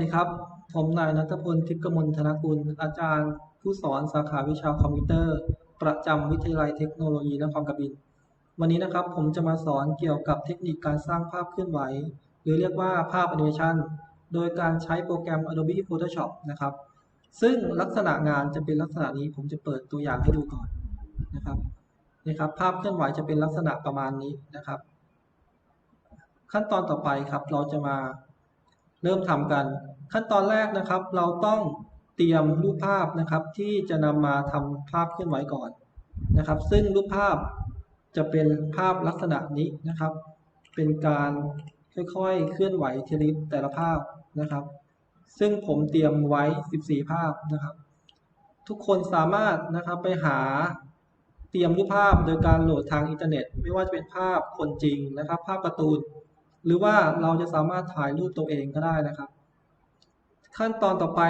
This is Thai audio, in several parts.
สวัสดีครับ ผมนายนัทพลทิพย์กมลธนกุล อาจารย์ ผู้สอนสาขาวิชาคอมพิวเตอร์ ประจำวิทยาลัยเทคโนโลยีนครกบิน วันนี้นะครับผมจะมาสอนเกี่ยวกับเทคนิคการสร้างภาพเคลื่อนไหว หรือเรียกว่าภาพแอนิเมชันโดยการใช้โปรแกรม Adobe Photoshop นะครับ ซึ่งลักษณะงานจะเป็นลักษณะนี้ผมจะเปิดตัวอย่างให้ดูก่อนนะครับนี่ครับ ภาพเคลื่อนไหวจะเป็นลักษณะประมาณนี้นะครับ ขั้นตอนต่อไปครับเราจะมา เริ่มทำกัน ขั้นตอนแรกนะครับ เราต้องเตรียมรูปภาพนะครับที่จะนำมาทำภาพเคลื่อนไหวก่อนนะครับ ซึ่งรูปภาพจะเป็นภาพลักษณะนี้นะครับ เป็นการค่อยๆ เคลื่อนไหวทีละนิดแต่ละภาพนะครับ ซึ่งผมเตรียมไว้ 14 ภาพนะครับ ทุกคนสามารถนะครับไปหาเตรียมรูปภาพโดยการโหลดทางอินเทอร์เน็ต ไม่ว่าจะเป็นภาพคนจริงนะครับ ภาพการ์ตูน หรือว่าเราจะสามารถถ่ายรูปตัวเองก็ได้นะครับ ขั้นตอนต่อไป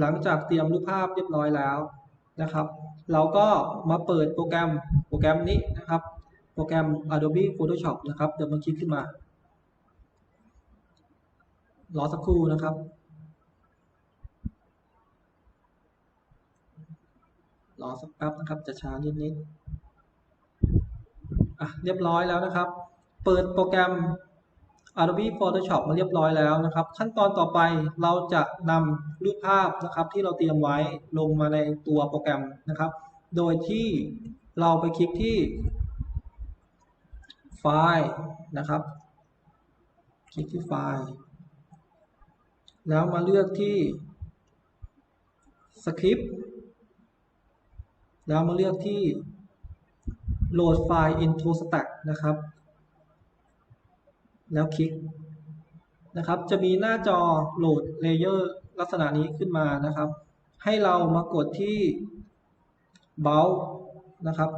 หลังจากเตรียมรูปภาพเรียบร้อยแล้วนะครับ เราก็มาเปิดโปรแกรมโปรแกรมนี้นะครับ โปรแกรม Adobe Photoshop นะครับ เดี๋ยวมันคลิกขึ้นมา รอสักครู่นะครับรอสักแป๊บนะครับ จะช้านิดๆอะเรียบร้อยแล้วนะครับ เปิดโปรแกรม Adobe Photoshop มาเรียบร้อยแล้วนะครับ ขั้นตอนต่อไปเราจะนำรูปภาพนะครับที่เราเตรียมไว้ลงมาในตัวโปรแกรมนะครับ โดยที่เราไปคลิกที่ไฟล์นะครับ คลิกที่ไฟล์ แล้วมาเลือกที่สคริปต์แล้วมาเลือกที่โหลดไฟล์ into stack นะครับ แล้วคลิกนะครับ จะมีหน้าจอโหลดเลเยอร์ลักษณะนี้ขึ้นมานะครับ ให้เรามากดที่ b o w นะครับ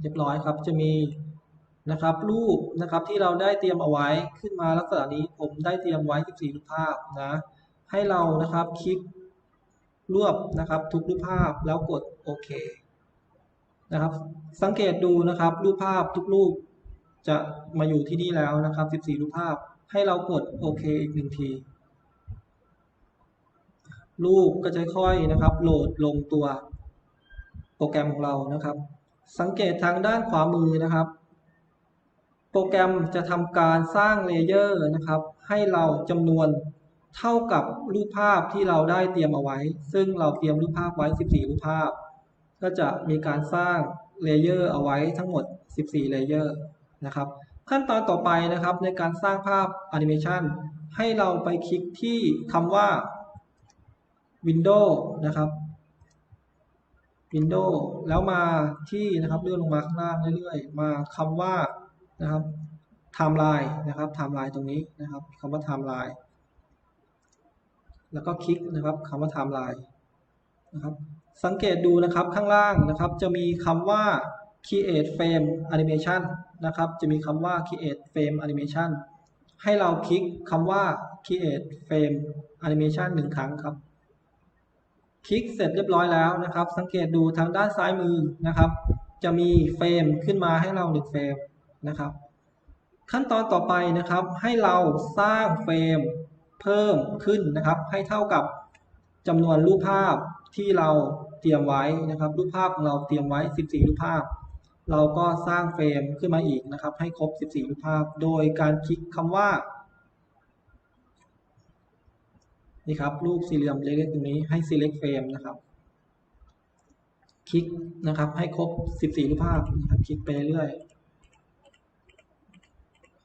เรียบร้อยครับจะมีนะครับรูปนะครับที่เราได้เตรียมเอาไว้ขึ้นมาลักษณะนี้ผมได้เตรียมไว้ 14 รูปภาพนะให้เรานะครับคลิกรวบนะครับทุกรูปภาพแล้วกดโอเค นะครับ สังเกตดูนะครับ รูปภาพทุกรูปจะมาอยู่ที่นี่แล้วนะครับ 14 รูปภาพให้เรากดโอเคอีกหนึ่งที รูปก็จะค่อยนะครับ โหลดลงตัวโปรแกรมของเรานะครับ สังเกตทางด้านขวามือนะครับ โปรแกรมจะทำการสร้างเลเยอร์นะครับ ให้เราจำนวนเท่ากับรูปภาพที่เราได้เตรียมเอาไว้ ซึ่งเราเตรียมรูปภาพไว้ 14 รูปภาพ ก็จะมีการสร้างเลเยอร์เอาไว้ทั้งหมด 14 เลเยอร์นะครับ ขั้นตอนต่อไปนะครับในการสร้างภาพแอนิเมชันให้เราไปคลิกที่คำว่า Windows นะครับ Windows แล้วมาที่นะครับเลื่อนลงมาข้างล่างเรื่อยๆ มาคำว่านะครับ Timeline นะครับ Timeline ตรงนี้นะครับคำว่า Timeline แล้วก็คลิกนะครับคำว่า Timeline นะครับ สังเกตดูนะครับข้างล่างนะครับ จะมีคำว่า create frame animation นะครับ จะมีคำว่า create frame animation ให้เราคลิกคำว่า create frame animation หนึ่งครั้งครับ คลิกเสร็จเรียบร้อยแล้วนะครับ สังเกตดูทางด้านซ้ายมือนะครับ จะมีเฟรมขึ้นมาให้เราหนึ่งเฟรมนะครับ ขั้นตอนต่อไปนะครับให้เราสร้างเฟรมเพิ่มขึ้นนะครับ ให้เท่ากับจำนวนรูปภาพ ที่เราเตรียมไว้นะครับ รูปภาพของเราเตรียมไว้ 14 รูปภาพ เราก็สร้างเฟรมขึ้นมาอีกนะครับ ให้ครบ 14 รูปภาพ โดยการคลิกคำว่า นี่ครับ รูปสี่เหลี่ยมเล็กๆตรงนี้ให้ select frame นะครับคลิกนะครับ ให้ครบ 14 รูปภาพนะครับ คลิกไปเรื่อย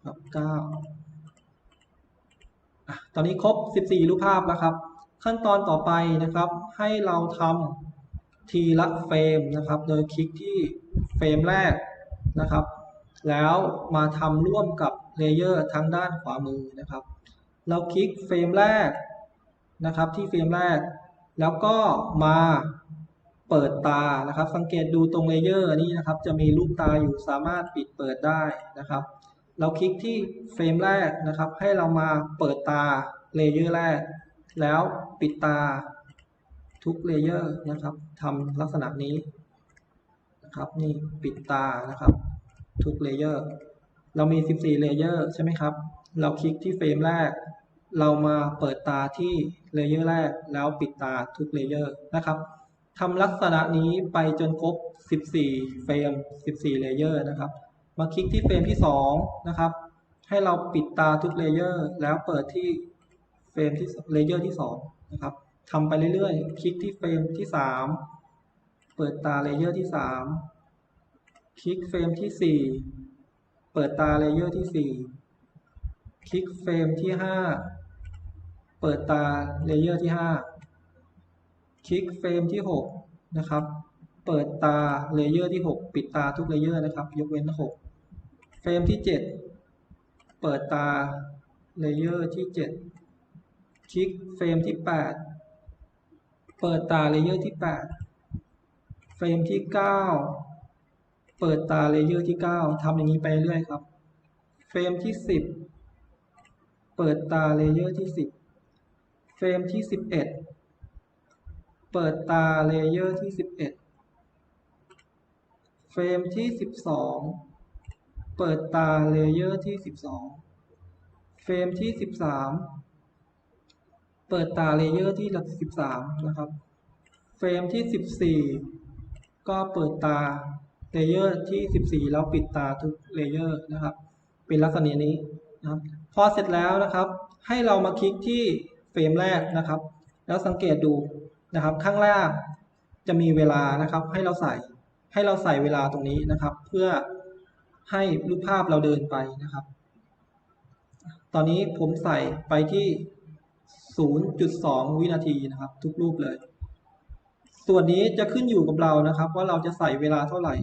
ครับ9อะตอนนี้ครบ 14 รูปภาพแล้วครับ ขั้นตอนต่อไปนะครับ ให้เราทำทีละเฟรมนะครับ โดยคลิกที่เฟรมแรกนะครับ แล้วมาทำร่วมกับเลเยอร์ทางด้านขวามือนะครับ เราคลิกเฟรมแรกนะครับที่เฟรมแรก แล้วก็มาเปิดตานะครับ สังเกตดูตรงเลเยอร์นี้นะครับ จะมีรูปตาอยู่สามารถปิดเปิดได้นะครับ เราคลิกที่เฟรมแรกนะครับ ให้เรามาเปิดตาเลเยอร์แรก แล้วปิดตาทุกเลเยอร์นะครับทำลักษณะนี้นะครับนี่ปิดตานะครับ ทุกเลเยอร์เรามี 14 เลเยอร์ใช่ไหมครับ เราคลิกที่เฟรมแรก เรามาเปิดตาที่เลเยอร์แรก แล้วปิดตาทุกเลเยอร์นะครับทำลักษณะนี้ไปจนครบ 14 เฟรม 14 เลเยอร์นะครับ มาคลิกที่เฟรมที่ 2 นะครับ ให้เราปิดตาทุกเลเยอร์ แล้วเปิดที่ เฟรมที่เลเยอร์ที่2นะครับทำไปเรื่อยๆ คลิกที่เฟรมที่ 3 เปิดตาเลเยอร์ที่ 3 คลิกเฟรมที่ 4 เปิดตาเลเยอร์ที่ 4 คลิกเฟรมที่ 5 เปิดตาเลเยอร์ที่ 5 คลิกเฟรมที่ 6 นะครับ เปิดตาเลเยอร์ที่ 6 ปิดตาทุกเลเยอร์นะครับ ยกเว้น 6 เฟรมที่ 7 เปิดตาเลเยอร์ที่ 7 คลิกเฟรมที่ 8 เปิดตาเลเยอร์ที่ 8 เฟรมที่ 9 เปิดตาเลเยอร์ที่ 9ทำอย่างนี้ไปเรื่อยครับ เฟรมที่ 10 เปิดตาเลเยอร์ที่ 10 เฟรมที่ 11 เปิดตาเลเยอร์ที่ 11 เฟรมที่ 12 เปิดตาเลเยอร์ที่ 12 เฟรมที่ 13 เปิดตาเลเยอร์ที่13นะครับเฟรมที่ 14 ก็เปิดตาเลเยอร์ที่ 14 แล้วปิดตาทุกเลเยอร์นะครับ เป็นลักษณะนี้นะครับพอเสร็จแล้วนะครับ ให้เรามาคลิกที่เฟรมแรกนะครับ แล้วสังเกตดูนะครับ ข้างล่างจะมีเวลานะครับ ให้เราใส่ให้เราใส่เวลาตรงนี้นะครับ เพื่อให้รูปภาพเราเดินไปนะครับ ตอนนี้ผมใส่ไปที่ 0.2 วินาทีนะครับ ทุกรูปเลย ส่วนนี้จะขึ้นอยู่กับเรานะครับ ว่าเราจะใส่เวลาเท่าไหร่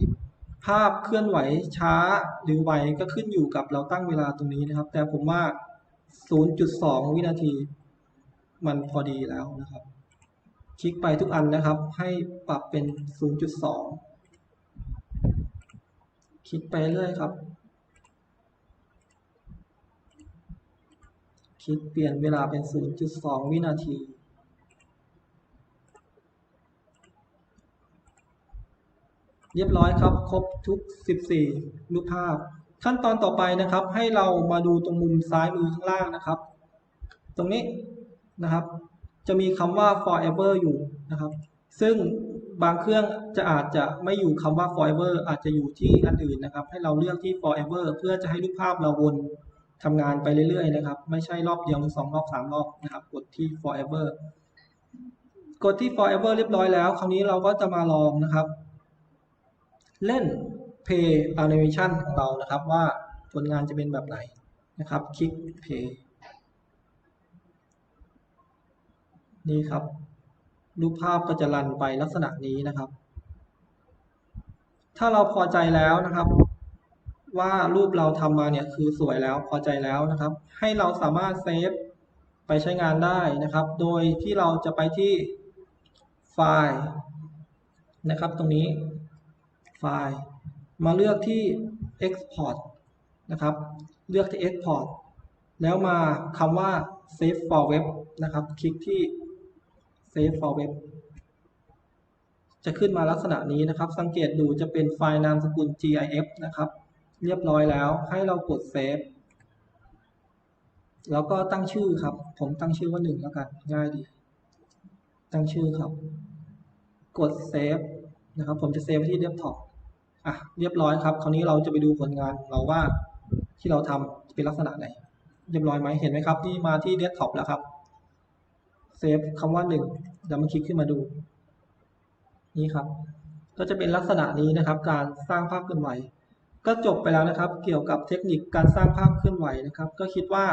ภาพเคลื่อนไหวช้าหรือไวก็ขึ้นอยู่กับเราตั้งเวลาตรงนี้นะครับ แต่ผมว่า 0.2 วินาที มันพอดีแล้วนะครับ คลิกไปทุกอันนะครับ ให้ปรับเป็น 0.2 คลิกไปเรื่อยครับ ค ลิกเปลี่ยนเวลาเป็น 0.2 วินาทีเรียบร้อยครับ ครบทุก 14 รูปภาพ ขั้นตอนต่อไปนะครับ ให้เรามาดูตรงมุมซ้ายมือข้างล่างนะครับ ตรงนี้นะครับ จะมีคำว่า forever อยู่นะครับ ซึ่งบางเครื่องจะอาจจะไม่อยู่คำว่า forever อาจจะอยู่ที่อันอื่นนะครับ ให้เราเลือกที่ forever เพื่อจะให้รูปภาพเราวน ทำงานไปเรื่อยๆนะครับ ไม่ใช่รอบเดียวหรือสองรอบสามรอบนะครับ กดที่ forever กดที่ forever เรียบร้อยแล้ว คราวนี้เราก็จะมาลองนะครับ เล่น play animation ของเรานะครับ ว่าผลงานจะเป็นแบบไหนนะครับ คลิก play นี่ครับ รูปภาพก็จะรันไปลักษณะนี้นะครับ ถ้าเราพอใจแล้วนะครับ ว่ารูปเราทำมาเนี่ยคือสวยแล้วพอใจแล้วนะครับ ให้เราสามารถเซฟไปใช้งานได้นะครับ โดยที่เราจะไปที่ไฟล์นะครับ ตรงนี้ไฟล์มาเลือกที่ export นะครับ เลือกที่ export แล้วมาคำว่า save for web นะครับ คลิกที่ save for web จะขึ้นมาลักษณะนี้นะครับ สังเกตดูจะเป็นไฟล์นามสกุล gif นะครับ เรียบร้อยแล้ว ให้เรากด save แล้วก็ตั้งชื่อครับ ผมตั้งชื่อว่าหนึ่งแล้วกัน ง่ายดี ตั้งชื่อครับ กด save นะครับ ผมจะเซฟไว้ที่ desktop อะเรียบร้อยครับ คราวนี้เราจะไปดูผลงานเราว่าที่เราทำเป็นลักษณะไหน เรียบร้อยไหมเห็นไหมครับนี่มาที่ desktop แล้วครับ เซฟคำว่าหนึ่งเดี๋ยวมันคลิกขึ้นมาดู นี่ครับ ก็จะเป็นลักษณะนี้นะครับ การสร้างภาพเคลื่อนไหว ก็จบไปแล้วนะครับ เกี่ยวกับเทคนิคการสร้างภาพเคลื่อนไหวนะครับ ก็คิดว่า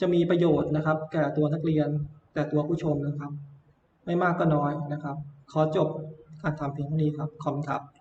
จะมีประโยชน์นะครับ แก่ตัวนักเรียนแต่ตัวผู้ชมนะครับ ไม่มากก็น้อยนะครับ ขอจบการทำเพียงเท่านี้ครับ ขอบคุณครับ